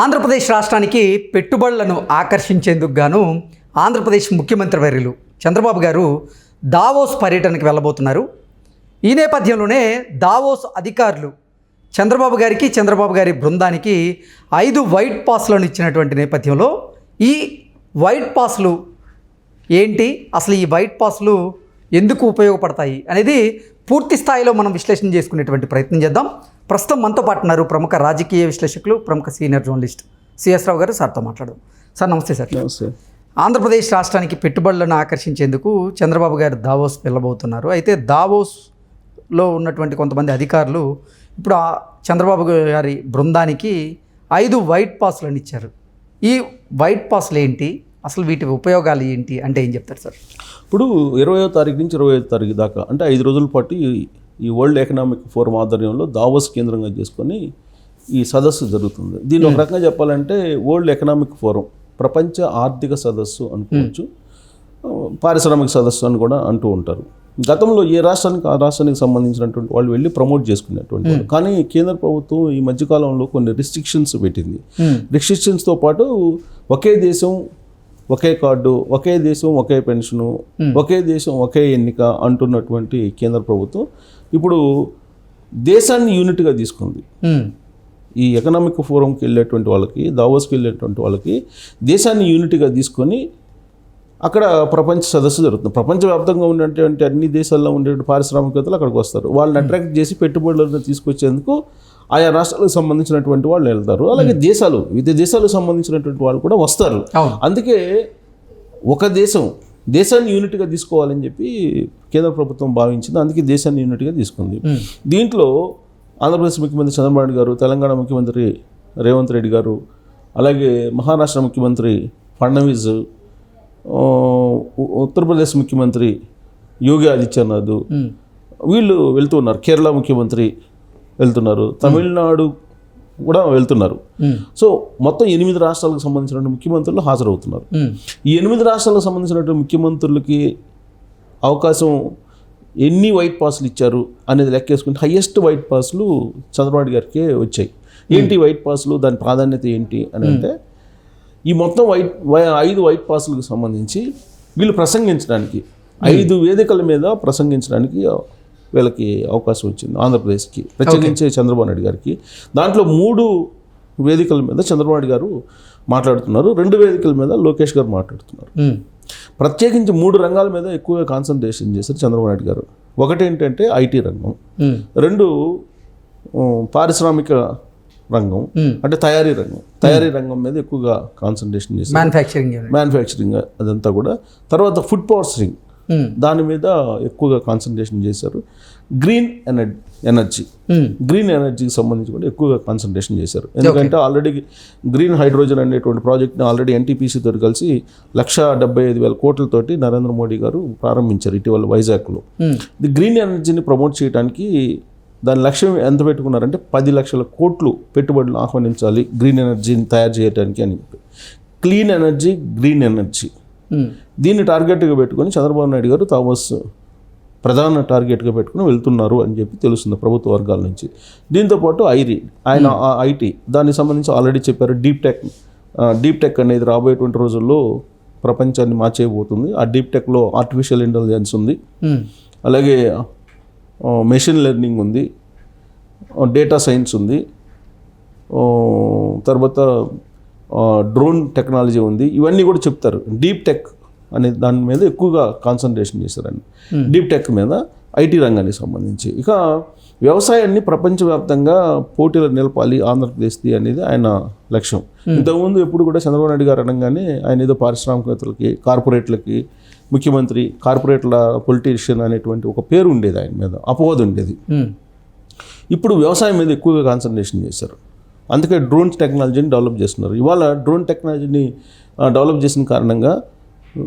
ఆంధ్రప్రదేశ్ రాష్ట్రానికి పెట్టుబడులను ఆకర్షించేందుకు గాను ఆంధ్రప్రదేశ్ ముఖ్యమంత్రి వర్యులు చంద్రబాబు గారు దావోస్ పర్యటనకు వెళ్ళబోతున్నారు. ఈ నేపథ్యంలోనే దావోస్ అధికారులు చంద్రబాబు గారికి చంద్రబాబు గారి బృందానికి ఐదు వైట్ పాస్లను ఇచ్చినటువంటి నేపథ్యంలో ఈ వైట్ పాస్లు ఏంటి? అసలు ఈ వైట్ పాస్లు ఎందుకు ఉపయోగపడతాయి అనేది పూర్తి స్థాయిలో మనం విశ్లేషణ చేసుకునేటువంటి ప్రయత్నం చేద్దాం. ప్రస్తుతం మనతో పాటు ఉన్నారు ప్రముఖ రాజకీయ విశ్లేషకులు ప్రముఖ సీనియర్ జర్నలిస్ట్ సిఎస్ రావు గారు. సార్తో మాట్లాడదాం. సార్ నమస్తే సార్. నమస్తే. ఆంధ్రప్రదేశ్ రాష్ట్రానికి పెట్టుబడులను ఆకర్షించేందుకు చంద్రబాబు గారు దావోస్ వెళ్ళబోతున్నారు. అయితే దావోస్లో ఉన్నటువంటి కొంతమంది అధికారులు ఇప్పుడు ఆ చంద్రబాబు గారి బృందానికి ఐదు వైట్ పాస్లను ఇచ్చారు. ఈ వైట్ పాస్లు ఏంటి? అసలు వీటి ఉపయోగాలు ఏంటి అంటే ఏం చెప్తారు సార్? ఇప్పుడు ఇరవయో తారీఖు నుంచి ఇరవై ఐదు తారీఖు దాకా అంటే ఐదు రోజుల పాటు ఈ- ఈ వరల్డ్ ఎకనామిక్ ఫోరం ఆధ్వర్యంలో దావోస్ కేంద్రంగా చేసుకొని ఈ సదస్సు జరుగుతుంది. దీని ఒక రకంగా చెప్పాలంటే వరల్డ్ ఎకనామిక్ ఫోరం ప్రపంచ ఆర్థిక సదస్సు అనుకోవచ్చు. ఆ, పారిశ్రామిక సదస్సు అని కూడా అంటూ ఉంటారు. గతంలో ఏ రాష్ట్రానికి ఆ రాష్ట్రానికి సంబంధించినటువంటి వాళ్ళు వెళ్ళి ప్రమోట్ చేసుకునేటువంటి వాళ్ళు. కానీ కేంద్ర ప్రభుత్వం ఈ మధ్యకాలంలో కొన్ని రిస్ట్రిక్షన్స్ పెట్టింది. రిస్ట్రిక్షన్స్తో పాటు ఒకే దేశం ఒకే కార్డు ఒకే దేశం ఒకే పెన్షను ఒకే దేశం ఒకే ఎన్నిక అంటున్నటువంటి కేంద్ర ప్రభుత్వం ఇప్పుడు దేశాన్ని యూనిట్గా తీసుకుంది. ఈ ఎకనామిక్ ఫోరంకి వెళ్ళేటువంటి వాళ్ళకి దావోస్కి వెళ్ళేటువంటి వాళ్ళకి దేశాన్ని యూనిట్గా తీసుకొని అక్కడ ప్రపంచ సదస్సు జరుగుతుంది. ప్రపంచవ్యాప్తంగా ఉన్నటువంటి అన్ని దేశాల్లో ఉండే పారిశ్రామికవేత్తలు అక్కడికి వస్తారు. వాళ్ళని అట్రాక్ట్ చేసి పెట్టుబడులను తీసుకొచ్చేందుకు ఆయా రాష్ట్రాలకు సంబంధించినటువంటి వాళ్ళు వెళ్తారు. అలాగే దేశాలు వివిధ దేశాలకు సంబంధించినటువంటి వాళ్ళు కూడా వస్తారు. అందుకే ఒక దేశం దేశాన్ని యూనిట్గా తీసుకోవాలని చెప్పి కేంద్ర ప్రభుత్వం భావించింది. అందుకే దేశాన్ని యూనిట్గా తీసుకుంది. దీంట్లో ఆంధ్రప్రదేశ్ ముఖ్యమంత్రి చంద్రబాబు నాయుడు గారు తెలంగాణ ముఖ్యమంత్రి రేవంత్ రెడ్డి గారు అలాగే మహారాష్ట్ర ముఖ్యమంత్రి ఫడ్నవీస్ ఉత్తరప్రదేశ్ ముఖ్యమంత్రి యోగి ఆదిత్యనాథ్ వీళ్ళు వెళ్తున్నారు కేరళ ముఖ్యమంత్రి వెళ్తున్నారు. తమిళనాడు కూడా వెళ్తున్నారు. సో మొత్తం ఎనిమిది రాష్ట్రాలకు సంబంధించిన ముఖ్యమంత్రులు హాజరవుతున్నారు. ఈ ఎనిమిది రాష్ట్రాలకు సంబంధించినటువంటి ముఖ్యమంత్రులకి అవకాశం ఎన్ని వైట్ పాస్లు ఇచ్చారు అనేది లెక్కేసుకుంటే హయ్యెస్ట్ వైట్ పాస్లు చంద్రబాబు గారికి వచ్చాయి. ఏంటి వైట్ పాస్లు? దాని ప్రాధాన్యత ఏంటి అని అంటే ఈ మొత్తం వైట్ వై- ఐదు వైట్ పాస్లకు సంబంధించి వీళ్ళు ప్రసంగించడానికి ఐదు వేదికల మీద ప్రసంగించడానికి వీళ్ళకి అవకాశం వచ్చింది ఆంధ్రప్రదేశ్కి. ప్రత్యేకించి చంద్రబాబు నాయుడు గారికి. దాంట్లో మూడు వేదికల మీద చంద్రబాబు నాయుడు గారు మాట్లాడుతున్నారు. రెండు వేదికల మీద లోకేష్ గారు మాట్లాడుతున్నారు. ప్రత్యేకించి మూడు రంగాల మీద ఎక్కువగా కాన్సన్ట్రేషన్ చేశారు చంద్రబాబు నాయుడు గారు. ఒకటి ఏంటంటే ఐటీ రంగం. రెండు పారిశ్రామిక రంగం. అంటే తయారీ రంగం. తయారీ రంగం మీద ఎక్కువగా కాన్సన్ట్రేషన్ చేశారు. మ్యానుఫ్యాక్చరింగ్ మ్యానుఫ్యాక్చరింగ్ అదంతా కూడా. తర్వాత ఫుడ్ ప్రాసెసింగ్ దాని మీద ఎక్కువగా కాన్సన్ట్రేషన్ చేశారు. గ్రీన్ ఎనర్జీ ఎనర్జీ గ్రీన్ ఎనర్జీకి సంబంధించి కూడా ఎక్కువగా కాన్సన్ట్రేషన్ చేశారు. ఎందుకంటే ఆల్రెడీ గ్రీన్ హైడ్రోజన్ అనేటువంటి ప్రాజెక్ట్ని ఆల్రెడీ ఎన్టీపీసీ తోటి కలిసి లక్ష డెబ్బై ఐదు వేల కోట్లతోటి నరేంద్ర మోడీ గారు ప్రారంభించారు ఇటీవల వైజాగ్లో. ఇది గ్రీన్ ఎనర్జీని ప్రమోట్ చేయడానికి దాని లక్ష్యం ఎంత పెట్టుకున్నారంటే పది లక్షల కోట్లు పెట్టుబడులు ఆహ్వానించాలి గ్రీన్ ఎనర్జీని తయారు చేయడానికి అని చెప్పి. క్లీన్ ఎనర్జీ గ్రీన్ ఎనర్జీ దీన్ని టార్గెట్గా పెట్టుకొని చంద్రబాబు నాయుడు గారు థామస్ ప్రధాన టార్గెట్గా పెట్టుకుని వెళ్తున్నారు అని చెప్పి తెలుస్తుంది ప్రభుత్వ వర్గాల నుంచి. దీంతోపాటు ఐరీ ఆయన ఐటీ దానికి సంబంధించి ఆల్రెడీ చెప్పారు డీప్ టెక్ డీప్ టెక్ అనేది రాబోయేటువంటి రోజుల్లో ప్రపంచాన్ని మార్చేయబోతుంది. ఆ డీప్ టెక్లో ఆర్టిఫిషియల్ ఇంటెలిజెన్స్ ఉంది. అలాగే మెషిన్ లెర్నింగ్ ఉంది. డేటా సైన్స్ ఉంది. తర్వాత డ్రోన్ టెక్నాలజీ ఉంది. ఇవన్నీ కూడా చెప్తారు. డీప్ టెక్ అనే దాని మీద ఎక్కువగా కాన్సన్ట్రేషన్ చేశారండి డీప్ టెక్ మీద ఐటీ రంగానికి సంబంధించి. ఇక వ్యవసాయాన్ని ప్రపంచవ్యాప్తంగా పోటీలు నిలపాలి ఆంధ్రప్రదేశ్ది అనేది ఆయన లక్ష్యం. ఇంతకుముందు ఎప్పుడు కూడా చంద్రబాబు నాయుడు గారు అనగానే ఆయన ఏదో పారిశ్రామికవేత్తలకి కార్పొరేట్లకి ముఖ్యమంత్రి కార్పొరేట్ల పొలిటీషియన్ అనేటువంటి ఒక పేరు ఉండేది ఆయన మీద. అపవాదు ఉండేది. ఉమ్, ఇప్పుడు వ్యవసాయం మీద ఎక్కువగా కాన్సన్ట్రేషన్ చేశారు. అందుకే డ్రోన్ టెక్నాలజీని డెవలప్ చేస్తున్నారు. ఇవాళ డ్రోన్ టెక్నాలజీని డెవలప్ చేసిన కారణంగా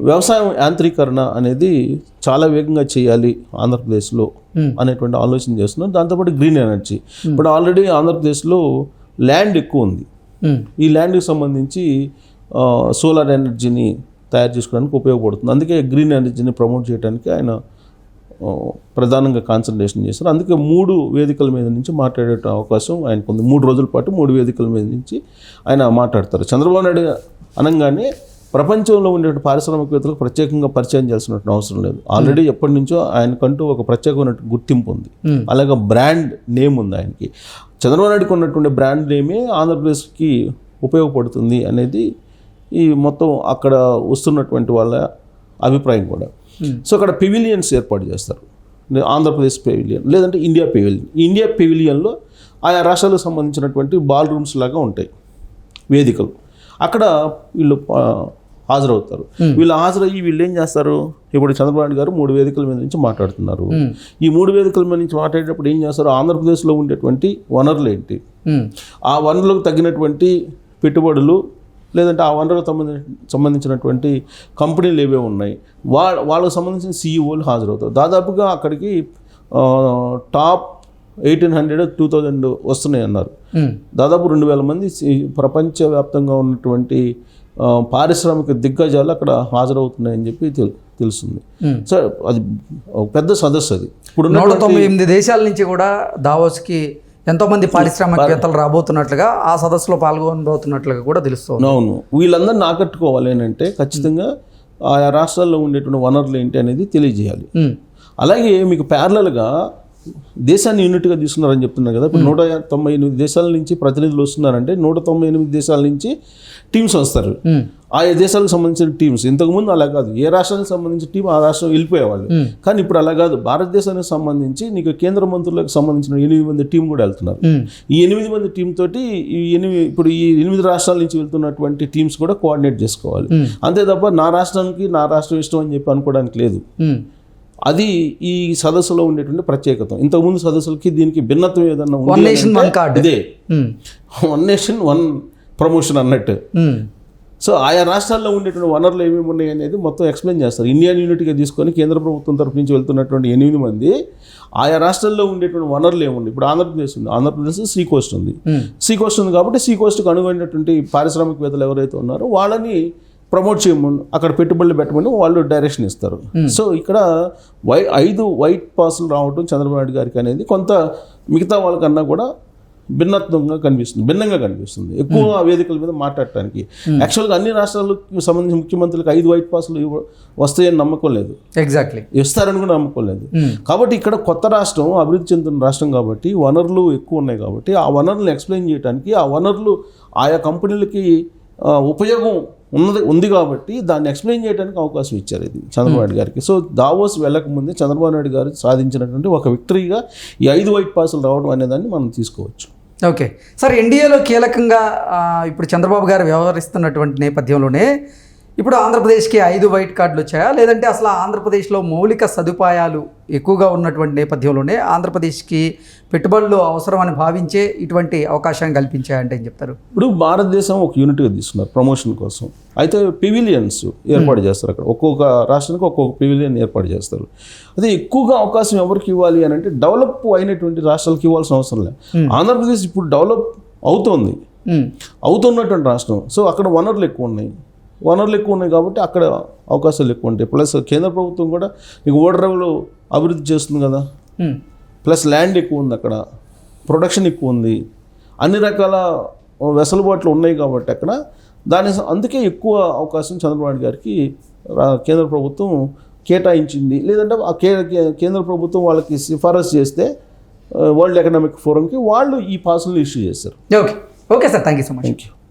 వ్యవసాయం యాంత్రీకరణ అనేది చాలా వేగంగా చేయాలి ఆంధ్రప్రదేశ్లో అనేటువంటి ఆలోచన చేస్తున్నారు. దాంతోపాటు గ్రీన్ ఎనర్జీ. ఇప్పుడు ఆల్రెడీ ఆంధ్రప్రదేశ్లో ల్యాండ్ ఎక్కువ ఉంది. ఉమ్, ఈ ల్యాండ్కి సంబంధించి సోలార్ ఎనర్జీని తయారు చేసుకోవడానికి ఉపయోగపడుతుంది. అందుకే గ్రీన్ ఎనర్జీని ప్రమోట్ చేయడానికి ఆయన ప్రధానంగా కాన్సన్ట్రేషన్ చేశారు. అందుకే మూడు వేదికల మీద నుంచి మాట్లాడే అవకాశం ఆయనకు ఉంది మూడు రోజుల పాటు మూడు వేదికల మీద నుంచి ఆయన మాట్లాడతారు. చంద్రబాబు నాయుడు అనగానే ప్రపంచంలో ఉండే పారిశ్రామికవేత్తలకు ప్రత్యేకంగా పరిచయం చేయాల్సిన అవసరం లేదు. ఆల్రెడీ ఎప్పటి నుంచో ఆయనకంటూ ఒక ప్రత్యేకమైన గుర్తింపు ఉంది. అలాగే బ్రాండ్ నేమ్ ఉంది ఆయనకి. చంద్రబాబు నాయుడుకి ఉన్నటువంటి బ్రాండ్ నేమే ఆంధ్రప్రదేశ్కి ఉపయోగపడుతుంది అనేది ఈ మొత్తం అక్కడ వస్తున్నటువంటి వాళ్ళ అభిప్రాయం కూడా. సో అక్కడ పెవిలియన్స్ ఏర్పాటు చేస్తారు. ఆంధ్రప్రదేశ్ పెవిలియన్ లేదంటే ఇండియా పెవిలియన్ ఇండియా పెవిలియన్లో ఆయా రాష్ట్రాలకు సంబంధించినటువంటి బాల్ రూమ్స్ లాగా ఉంటాయి వేదికలు. అక్కడ వీళ్ళు హాజరవుతారు. వీళ్ళు హాజరయ్యి వీళ్ళు ఏం చేస్తారు? ఇప్పుడు చంద్రబాబు నాయుడు గారు మూడు వేదికల మీద నుంచి మాట్లాడుతున్నారు. ఈ మూడు వేదికల మీద నుంచి మాట్లాడేటప్పుడు ఏం చేస్తారు? ఆంధ్రప్రదేశ్లో ఉండేటువంటి వనరులు ఏంటి? ఆ వనరులకు తగినటువంటి పెట్టుబడులు లేదంటే ఆ వనరులకు సంబంధించి సంబంధించినటువంటి కంపెనీలు ఏవే ఉన్నాయి వా వాళ్ళకు సంబంధించిన సీఈఓలు హాజరవుతారు. దాదాపుగా అక్కడికి top eighteen hundred two thousand వస్తున్నాయి అన్నారు. దాదాపు రెండు వేల మంది ప్రపంచవ్యాప్తంగా ఉన్నటువంటి పారిశ్రామిక దిగ్గజాలు అక్కడ హాజరవుతున్నాయని చెప్పి తెలు తెలుస్తుంది. Hmm. సో అది పెద్ద సదస్సు అది. ఇప్పుడు నూట తొంభై ఎనిమిది దేశాల నుంచి కూడా దావోస్కి ఎంతో మంది పారిశ్రామికవేత్తలు రాబోతున్నట్లుగా ఆ సదస్సులో పాల్గొనబోతున్నట్లుగా కూడా తెలుస్తుంది. అవును. వీళ్ళందరిని ఆకట్టుకోవాలి అంటే ఖచ్చితంగా ఆయా రాష్ట్రాల్లో ఉండేటువంటి వనరులు ఏంటి అనేది తెలియజేయాలి. అలాగే మీకు ప్యారలల్గా దేశాన్ని యూనిట్గా తీసుకున్నారని చెప్తున్నారు కదా. ఇప్పుడు నూట తొంభై ఎనిమిది దేశాల నుంచి ప్రతినిధులు వస్తున్నారంటే నూట తొంభై ఎనిమిది దేశాల నుంచి టీమ్స్ వస్తారు. ఆయా దేశాలకు సంబంధించిన టీమ్స్? ఇంతకుముందు అలా కాదు. ఏ రాష్ట్రానికి సంబంధించిన టీం ఆ రాష్ట్రం వెళ్ళిపోయేవాళ్ళు. కానీ ఇప్పుడు అలా కాదు. భారతదేశానికి సంబంధించి నీకు కేంద్ర మంత్రులకు సంబంధించిన ఎనిమిది మంది టీం కూడా వెళ్తున్నారు. ఈ ఎనిమిది మంది టీం తోటి ఈ ఎనిమిది ఇప్పుడు ఈ ఎనిమిది రాష్ట్రాల నుంచి వెళ్తున్నటువంటి టీమ్స్ కూడా కోఆర్డినేట్ చేసుకోవాలి. అంతే తప్ప నా రాష్ట్రానికి నా రాష్ట్రం ఇష్టం అని చెప్పి అనుకోవడానికి లేదు. అది ఈ సదస్సులో ఉండేటువంటి ప్రత్యేకత ఇంతకుముందు సదస్సులకి దీనికి భిన్నత్వం ఏదన్నా ఉంది ఇదే. వన్ నేషన్ వన్ ప్రమోషన్ అన్నట్టు. ఉమ్, సో ఆయా రాష్ట్రాల్లో ఉండేటువంటి వనరులు ఏమేమి ఉన్నాయి అనేది మొత్తం ఎక్స్ప్లెయిన్ చేస్తారు. ఇండియన్ యూనిట్గా తీసుకొని కేంద్ర ప్రభుత్వం తరపు నుంచి వెళ్తున్నటువంటి ఎనిమిది మంది ఆయా రాష్ట్రాల్లో ఉండేటువంటి వనరులు ఏముంది ఇప్పుడు ఆంధ్రప్రదేశ్ ఉంది. ఆంధ్రప్రదేశ్ సీ కోస్ట్ ఉంది. ఉమ్, సీ కోస్ట్ ఉంది కాబట్టి సీ కోస్ట్కి అనుగుణమైనటువంటి పారిశ్రామికవేత్తలు ఎవరైతే ఉన్నారో వాళ్ళని ప్రమోట్ చేయమని అక్కడ పెట్టుబడులు పెట్టమని వాళ్ళు డైరెక్షన్ ఇస్తారు. సో ఇక్కడ వై ఐదు వైట్ పాసులు రావడం చంద్రబాబు నాయుడు గారికి అనేది కొంత మిగతా వాళ్ళకన్నా కూడా భిన్నత్వంగా కనిపిస్తుంది భిన్నంగా కనిపిస్తుంది. ఎక్కువ వేదికల మీద మాట్లాడటానికి. యాక్చువల్గా అన్ని రాష్ట్రాలకు సంబంధించిన ముఖ్యమంత్రులకు ఐదు వైట్ పాసులు వస్తాయని నమ్మకం లేదు. ఎగ్జాక్ట్లీ ఇస్తారని కూడా నమ్మకం లేదు. కాబట్టి ఇక్కడ కొత్త రాష్ట్రం అభివృద్ధి చెందుతున్న రాష్ట్రం కాబట్టి వనరులు ఎక్కువ ఉన్నాయి కాబట్టి ఆ వనరులను ఎక్స్ప్లెయిన్ చేయడానికి ఆ వనరులు ఆయా కంపెనీలకి ఉపయోగం ఉన్నది ఉంది కాబట్టి దాన్ని ఎక్స్ప్లెయిన్ చేయడానికి అవకాశం ఇచ్చారు ఇది చంద్రబాబు నాయుడు గారికి. సో దావోస్ వెళ్ళకముందే చంద్రబాబు నాయుడు గారు సాధించినటువంటి ఒక విక్టరీగా ఈ ఐదు వైట్ పాసులు రావడం అనేదాన్ని మనం తీసుకోవచ్చు. ఓకే. సార్ ఎన్డీఏలో కీలకంగా ఇప్పుడు చంద్రబాబు గారు వ్యవహరిస్తున్నటువంటి నేపథ్యంలోనే ఇప్పుడు ఆంధ్రప్రదేశ్కి ఐదు వైట్ కార్డులు వచ్చాయా? లేదంటే అసలు ఆంధ్రప్రదేశ్లో మౌలిక సదుపాయాలు ఎక్కువగా ఉన్నటువంటి నేపథ్యంలోనే ఆంధ్రప్రదేశ్కి పెట్టుబడులు అవసరమని భావించే ఇటువంటి అవకాశాన్ని కల్పించాయంటే ఏం చెప్తారు? ఇప్పుడు భారతదేశం ఒక యూనిట్గా తీసుకున్నారు ప్రమోషన్ కోసం. అయితే పివిలియన్స్ ఏర్పాటు చేస్తారు అక్కడ. ఒక్కొక్క రాష్ట్రానికి ఒక్కొక్క పివిలియన్ ఏర్పాటు చేస్తారు. అదే ఎక్కువగా అవకాశం ఎవరికి ఇవ్వాలి అని అంటే డెవలప్ అయినటువంటి రాష్ట్రాలకు ఇవ్వాల్సిన అవసరం లేదు. ఆంధ్రప్రదేశ్ ఇప్పుడు డెవలప్ అవుతోంది. ఉమ్, అవుతున్నటువంటి రాష్ట్రం. సో అక్కడ వనరులు ఎక్కువ ఉన్నాయి. వనరులు ఎక్కువ ఉన్నాయి కాబట్టి అక్కడ అవకాశాలు ఎక్కువ ఉంటాయి. ప్లస్ కేంద్ర ప్రభుత్వం కూడా మీకు ఓడరేవులు అభివృద్ధి చేస్తుంది కదా. ఉమ్, ప్లస్ ల్యాండ్ ఎక్కువ ఉంది అక్కడ. ప్రొడక్షన్ ఎక్కువ ఉంది. అన్ని రకాల వెసులుబాట్లు ఉన్నాయి కాబట్టి అక్కడ. దాని అందుకే ఎక్కువ అవకాశం చంద్రబాబు గారికి కేంద్ర ప్రభుత్వం కేటాయించింది. లేదంటే ఆ కే కేంద్ర ప్రభుత్వం వాళ్ళకి సిఫారసు చేస్తే వరల్డ్ ఎకనామిక్ ఫోరంకి వాళ్ళు ఈ పాసులు ఇష్యూ చేశారు. Okay okay sir thank you so much thank you